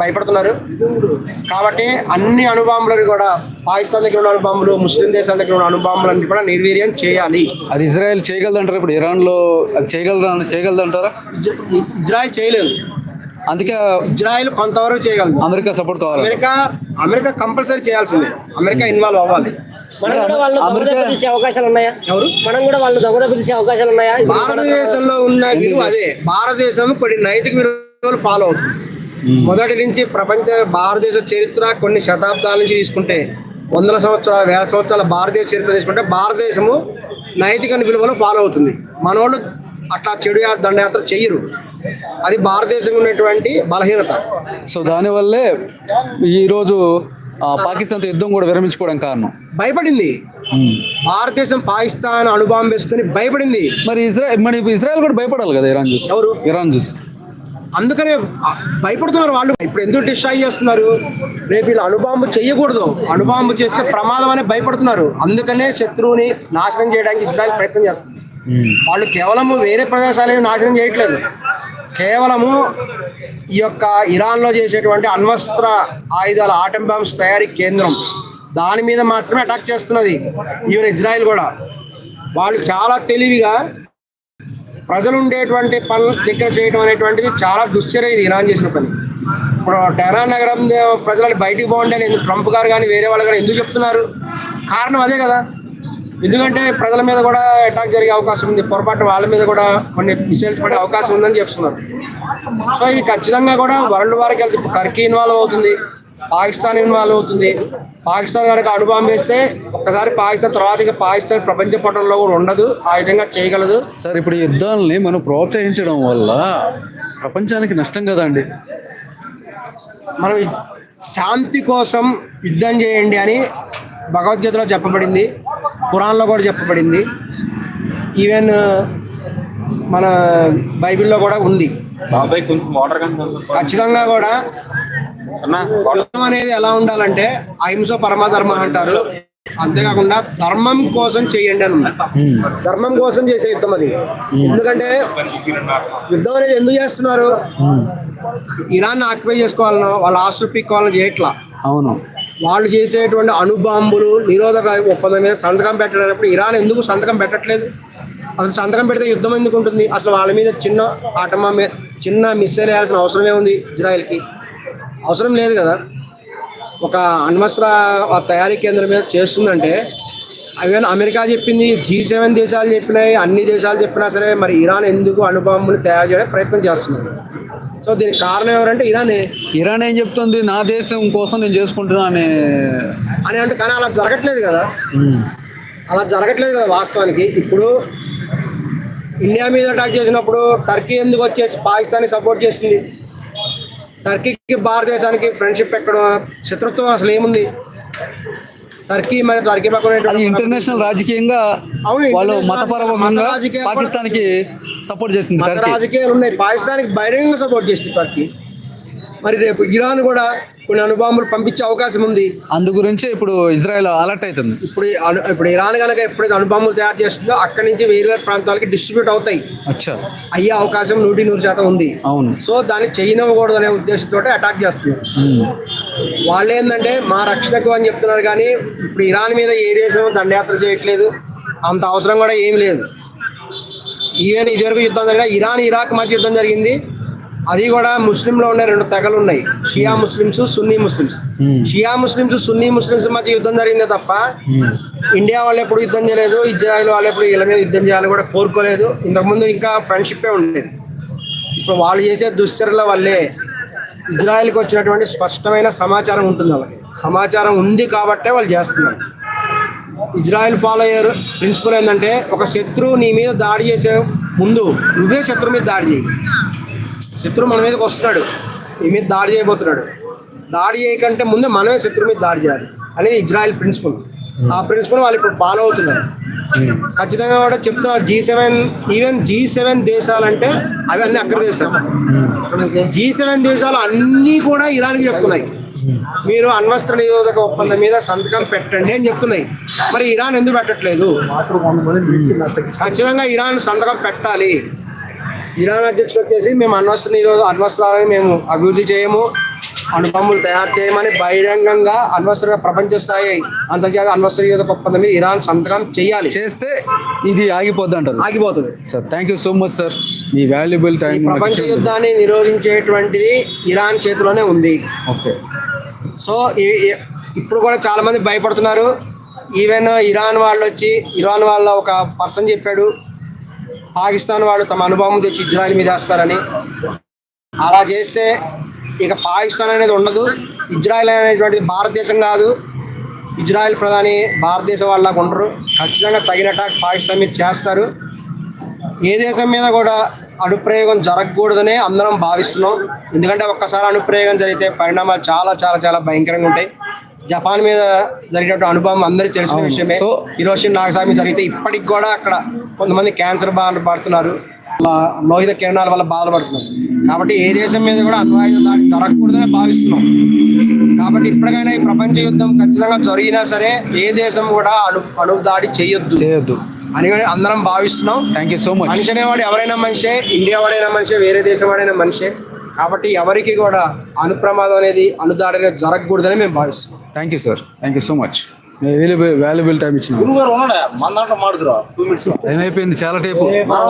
భయపడుతున్నారు. కాబట్టి అన్ని అణుబాంబులను కూడా పాకిస్తాన్ దగ్గర ఉన్న అణుబాంబులు ముస్లిం దేశాల దగ్గర ఉన్న అణుబాంబులన్నీ కూడా నిర్వీర్యం చేయాలి. అది ఇజ్రాయెల్ చేయగలదంటారా ఇప్పుడు? ఇరాన్లో అది చేయగలదా చేయగలదంటారా? ఇజ్రాయెల్ చేయలేదు. అందుకే ఇజ్రాయెల్ కొంతవరకు చేయగలదు. అమెరికా సపోర్ట్ కావాలి? అమెరికా అమెరికా కంపల్సరీ చేయాల్సిందే. అమెరికా ఇన్వాల్వ్ అవ్వాలి. మనం కూడా తీసే అవకాశాలు ఉన్నాయా? ఎవరు? మనం కూడా తీసే అవకాశాలు ఉన్నాయా? భారతదేశంలో ఉన్న అదే. భారతదేశం కొన్ని నైతిక విలువలు ఫాలో అవుతుంది మొదటి నుంచి ప్రపంచ భారతదేశ చరిత్ర కొన్ని శతాబ్దాల నుంచి తీసుకుంటే వందల సంవత్సరాల వేల సంవత్సరాల భారతదేశ చరిత్ర తీసుకుంటే భారతదేశము నైతిక విలువలు ఫాలో అవుతుంది. మనోళ్ళు అట్లా చెడు దండయాత్ర చెయ్యరు. అది భారతదేశం ఉన్నటువంటి బలహీనత. సో దానివల్లే ఈరోజు పాకిస్తాన్తో యుద్ధం కూడా విరమించుకోవడం కారణం. భయపడింది. భారతదేశం పాకిస్తాన్ అణుబాంబేస్తుందని భయపడింది. మరి ఇజ్రాయెల్ మరి ఇజ్రాయెల్ కూడా భయపడాలి కదా ఇరాన్ చూసి? ఎవరు? ఇరాన్ చూసి. అందుకనే భయపడుతున్నారు వాళ్ళు. ఇప్పుడు ఎందుకు డిస్ట్రాయ్ చేస్తున్నారు? రేపు వీళ్ళు అణుబాంబు చేయకూడదు. అణుబాంబు చేస్తే ప్రమాదం అని భయపడుతున్నారు. అందుకనే శత్రువుని నాశనం చేయడానికి ఇజ్రాయెల్ ప్రయత్నం చేస్తుంది. వాళ్ళు కేవలము వేరే ప్రదేశాలు ఏమి నాశనం చేయట్లేదు. కేవలము ఈ యొక్క ఇరాన్లో చేసేటువంటి అణ్వస్త్ర ఆయుధాల ఆటం బాంబ్స్ తయారీ కేంద్రం దాని మీద మాత్రమే అటాక్ చేస్తున్నది ఈవెన్ ఇజ్రాయెల్ కూడా. వాళ్ళు చాలా తెలివిగా ప్రజలు ఉండేటువంటి పనులు దగ్గర చేయడం అనేటువంటిది చాలా దుశ్చర్య ఇది ఇరాన్ చేసిన పని. ఇప్పుడు టెహరాన్ నగరం ప్రజలు బయటికి పోండి అని ఎందుకు ట్రంప్ గారు కానీ వేరే వాళ్ళు కానీ ఎందుకు చెప్తున్నారు? కారణం అదే కదా. ఎందుకంటే ప్రజల మీద కూడా అటాక్ జరిగే అవకాశం ఉంది. పొరపాటు వాళ్ళ మీద కూడా కొన్ని మిసైల్స్ పడే అవకాశం ఉందని చెప్తున్నారు. సో ఇది ఖచ్చితంగా కూడా వరల్డ్ వారికి వెళ్తే ఇప్పుడు టర్కీ ఇన్వాల్వ్ అవుతుంది. పాకిస్తాన్ ఇన్వాల్వ్ అవుతుంది. పాకిస్తాన్ కనుక అణుబాంబు వేస్తే ఒక్కసారి పాకిస్తాన్ తర్వాత ఇక పాకిస్తాన్ ప్రపంచ పటంలో కూడా ఉండదు. ఆ విధంగా చేయగలదు. సార్ ఇప్పుడు ఈ యుద్ధాలని మనం ప్రోత్సహించడం వల్ల ప్రపంచానికి నష్టం కదండి మనం శాంతి కోసం యుద్ధం చేయండి అని భగవద్గీతలో చెప్పబడింది. ఖురాన్లో కూడా చెప్పబడింది. ఈవెన్ మన బైబిల్లో కూడా ఉంది. బాబాయ్ కొంచెం వాటర్ కానీ కొంచెం ఖచ్చితంగా కూడా యుద్ధం అనేది ఎలా ఉండాలంటే అహింస పరమధర్మ అంటారు. అంతేకాకుండా ధర్మం కోసం చేయండి అని ఉంది. ధర్మం కోసం చేసే యుద్ధం అది. ఎందుకంటే యుద్ధం అనేది ఎందుకు చేస్తున్నారు. ఇరాన్ ఆక్యుపై చేసుకోవాలనో వాళ్ళ ఆస్తులు పీక్కోవాలని చేయట్లా. అవును. వాళ్ళు చేసేటువంటి అణుబాంబులు నిరోధక ఒప్పందం మీద సంతకం పెట్టడానికి ఇరాన్ ఎందుకు సంతకం పెట్టట్లేదు? అసలు సంతకం పెడితే యుద్ధం ఎందుకు ఉంటుంది? అసలు వాళ్ళ మీద చిన్న ఆటమా చిన్న మిస్సైల్ వేయాల్సిన అవసరమే ఉంది ఇజ్రాయెల్కి. అవసరం లేదు కదా. ఒక అణ్వస్త్ర తయారీ కేంద్రం మీద చేస్తుందంటే అవన్నీ అమెరికా చెప్పింది జీ సెవెన్ దేశాలు చెప్పినాయి అన్ని దేశాలు చెప్పినా సరే మరి ఇరాన్ ఎందుకు అణుబాంబులు తయారు చేయడానికి ప్రయత్నం చేస్తున్నది సో దీనికి కారణం ఎవరంటే ఇరానే. ఇరాన్ ఏం చెప్తుంది? నా దేశం కోసం నేను చేసుకుంటున్నా అనే అని అంటే కానీ అలా జరగట్లేదు కదా. అలా జరగట్లేదు కదా వాస్తవానికి. ఇప్పుడు ఇండియా మీద అటాక్ చేసినప్పుడు టర్కీ ఎందుకు వచ్చేసి పాకిస్తాన్ని సపోర్ట్ చేసింది? టర్కీకి భారతదేశానికి ఫ్రెండ్షిప్ ఎక్కడ శత్రుత్వం అసలు ఏముంది? టర్కీ మరి టర్కీ పక్కన ఇంటర్నేషనల్ రాజకీయంగా వాళ్ళు కూడా- పాకిస్తాన్కి సపోర్ట్ చేసింది రాజకీయాలు ఉన్నాయి. పాకిస్తాన్కి బహిరంగంగా సపోర్ట్ చేసింది టర్కీ. మరి రేపు ఇరాన్ కూడా కొన్ని అణుబాంబులు పంపించే అవకాశం ఉంది. అందు గురించి ఇప్పుడు ఇజ్రాయెల్ అలర్ట్ అవుతుంది ఇప్పుడు ఇప్పుడు ఇరాన్ కనుక ఎప్పుడైతే అణుబాంబులు తయారు చేస్తుందో అక్కడి నుంచి వేరు వేరు ప్రాంతాలకి డిస్ట్రిబ్యూట్ అవుతాయి. అచ్చా. అయ్యే అవకాశం నూటి నూరు శాతం ఉంది. అవును. సో దాన్ని చేయనివ్వకూడదు అనే ఉద్దేశంతో అటాక్ చేస్తున్నారు. వాళ్ళు ఏంటంటే మా రక్షణకు అని చెప్తున్నారు కానీ ఇప్పుడు ఇరాన్ మీద ఏ దేశం దండయాత్ర చేయట్లేదు. అంత అవసరం కూడా ఏమి లేదు. ఈవెన్ ఇదివరకు యుద్ధం జరిగిన ఇరాన్ ఇరాక్ మధ్య యుద్ధం జరిగింది. అది కూడా ముస్లింలో ఉండే రెండు తెగలు ఉన్నాయి. Shia Muslims Sunni Muslims. Hmm. Shia Muslims Sunni Muslims మధ్య యుద్ధం జరిగిందే తప్ప ఉమ్. ఇండియా వాళ్ళు ఎప్పుడు యుద్ధం చేయలేదు ఇజ్రాయెల్ వాళ్ళు ఎప్పుడు వీళ్ళ మీద యుద్ధం చేయాలని కూడా కోరుకోలేదు. ఇంతకుముందు ఇంకా ఫ్రెండ్షిప్పే ఉండేది. ఇప్పుడు వాళ్ళు చేసే దుశ్చర్యల వల్లే ఇజ్రాయెల్కి వచ్చినటువంటి స్పష్టమైన సమాచారం ఉంటుంది వాళ్ళకి. సమాచారం ఉంది కాబట్టే వాళ్ళు చేస్తున్నారు. ఇజ్రాయెల్ ఫాలో అయ్యారు. ప్రిన్సిపల్ ఏంటంటే ఒక శత్రువు నీ మీద దాడి చేసే ముందు నువ్వే శత్రువు మీద దాడి చేయి. శత్రువు మన మీదకి వస్తున్నాడు. నీ మీద దాడి చేయబోతున్నాడు. దాడి చేయకంటే ముందే మనమే శత్రువు మీద దాడి చేయాలి అనేది ఇజ్రాయెల్ ప్రిన్సిపల్. ఆ ప్రిన్సిపల్ వాళ్ళు ఇప్పుడు ఫాలో అవుతున్నారు. ఖచ్చితంగా కూడా చెప్తున్నారు G seven even G seven దేశాలంటే అవి అన్ని అగ్ర దేశాలు. జీ సెవెన్ దేశాలు అన్నీ కూడా ఇరాన్కి చెప్తున్నాయి. మీరు అణ్వస్త్ర నిరోధక ఒప్పందం మీద సంతకం పెట్టండి అని చెప్తున్నాయి. మరి ఇరాన్ ఎందుకు పెట్టట్లేదు? ఖచ్చితంగా ఇరాన్ సంతకం పెట్టాలి. ఇరాన్ అధ్యక్షుడు వచ్చేసి మేము అణ్వస్త్ర నిరోధ అణ్వస్త్రాలని మేము అభివృద్ధి చేయము. అణుబాంబులు తయారు చేయమని బహిరంగంగా అనవసర ప్రపంచ స్థాయి అంతర్జాతీయ అనవసర యుద్ధ ఒప్పందం మీద ఇరాన్ సంతకం చేయాలి. చేస్తే ఇది ఆగిపోద్ది అంటారు. ఆగిపోతుంది. Sir thank you so much sir me valuable time ప్రపంచ యుద్ధాన్ని నిరోధించేటువంటిది ఇరాన్ చేతిలోనే ఉంది. ఓకే సో ఇప్పుడు కూడా చాలా మంది భయపడుతున్నారు. ఈవెన్ ఇరాన్ వాళ్ళు వచ్చి ఇరాన్ వాళ్ళ ఒక పర్సన్ చెప్పాడు. పాకిస్తాన్ వాళ్ళు తమ అనుభవం తెచ్చి ఇజ్రాయెల్ మీద వేస్తారని. అలా చేస్తే ఇక పాకిస్తాన్ అనేది ఉండదు. ఇజ్రాయెల్ అనేటువంటిది భారతదేశం కాదు. ఇజ్రాయెల్ ప్రధాని భారతదేశం వాళ్ళకు ఉండరు. ఖచ్చితంగా తగిన అటాక్ పాకిస్తాన్ మీద చేస్తారు. ఏ దేశం మీద కూడా అనుప్రయోగం జరగకూడదనే అందరం భావిస్తున్నాం. ఎందుకంటే ఒక్కసారి అనుప్రయోగం జరిగితే పరిణామాలు చాలా చాలా చాలా భయంకరంగా ఉంటాయి. జపాన్ మీద జరిగినట్టు అనుభవం అందరికీ తెలిసిన. విషయమే. సో- హిరోషి నాగసామి జరిగితే ఇప్పటికి కూడా అక్కడ కొంతమంది క్యాన్సర్ బాధలు పడుతున్నారు. లోహిత కిరణాల వల్ల బాధపడుతున్నారు. కాబట్టి ఏ దేశం మీద కూడా అణ్వాయుధ దాడి జరగకూడదని భావిస్తున్నాం. కాబట్టి ఇప్పటికైనా ఈ ప్రపంచ యుద్ధం ఖచ్చితంగా జరిగినా సరే ఏ దేశం కూడా అణు అణు దాడి చేయొద్దు. చేయొద్దు. అని అందరం భావిస్తున్నాం. థ్యాంక్ యూ సో మచ్ మనిషి అనేవాడు ఎవరైనా మనిషే ఇండియా వాడైనా మనిషే వేరే దేశం వాడైనా మనిషే. కాబట్టి ఎవరికి కూడా అణుప్రమాదం అనేది అణుదాడి అనేది జరగకూడదని మేము భావిస్తున్నాం. thank you sir thank you so much valuable valuable time ఇచ్చిన మన దాంట్లో ಮಾಡಿದ್ರು ಟೂ ಮಿನಿಟ್ಸ್ టైం అయిపోయింది చాలా టైపు